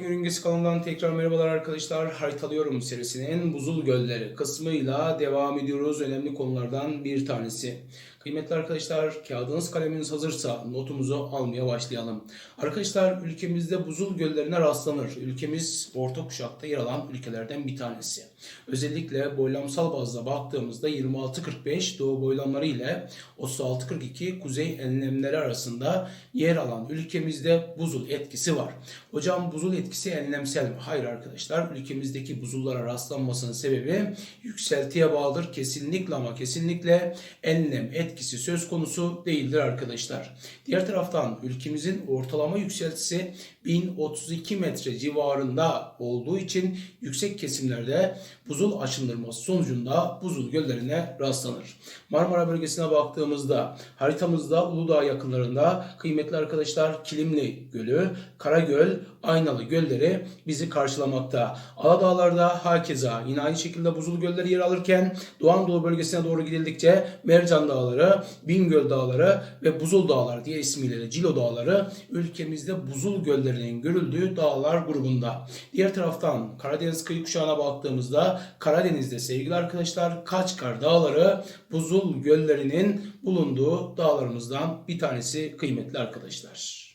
Yörüngesi kanalından tekrar merhabalar arkadaşlar. Haritalıyorum serisinin Buzul Gölleri kısmıyla devam ediyoruz. Önemli konulardan bir tanesi. Kıymetli arkadaşlar kağıdınız kaleminiz hazırsa notumuzu almaya başlayalım. Arkadaşlar ülkemizde buzul göllerine rastlanır. Ülkemiz orta kuşakta yer alan ülkelerden bir tanesi. Özellikle boylamsal bazda baktığımızda 26-45 doğu boylamları ile 36-42 kuzey enlemleri arasında yer alan ülkemizde buzul etkisi var. Hocam buzul etkisi enlemsel mi? Hayır arkadaşlar. Ülkemizdeki buzullara rastlanmasının sebebi yükseltiye bağlıdır. Kesinlikle ama kesinlikle enlem etkisi söz konusu değildir arkadaşlar. Diğer taraftan ülkemizin ortalama yükseltisi 1032 metre civarında olduğu için yüksek kesimlerde buzul aşındırması sonucunda buzul göllerine rastlanır. Marmara bölgesine baktığımızda haritamızda Uludağ yakınlarında kıymetli arkadaşlar Kilimli Gölü, Karagöl, Aynalı gölleri bizi karşılamakta. Aladağlarda hakeza yine aynı şekilde buzul gölleri yer alırken Doğu Anadolu bölgesine doğru gidildikçe Mercan Dağları, Bingöl Dağları ve Buzul Dağları diye ismiyle Cilo Dağları ülkemizde buzul göllerinin görüldüğü dağlar grubunda. Diğer taraftan Karadeniz kıyı kuşağına baktığımızda Karadeniz'de sevgili arkadaşlar Kaçkar Dağları buzul göllerinin bulunduğu dağlarımızdan bir tanesi kıymetli arkadaşlar.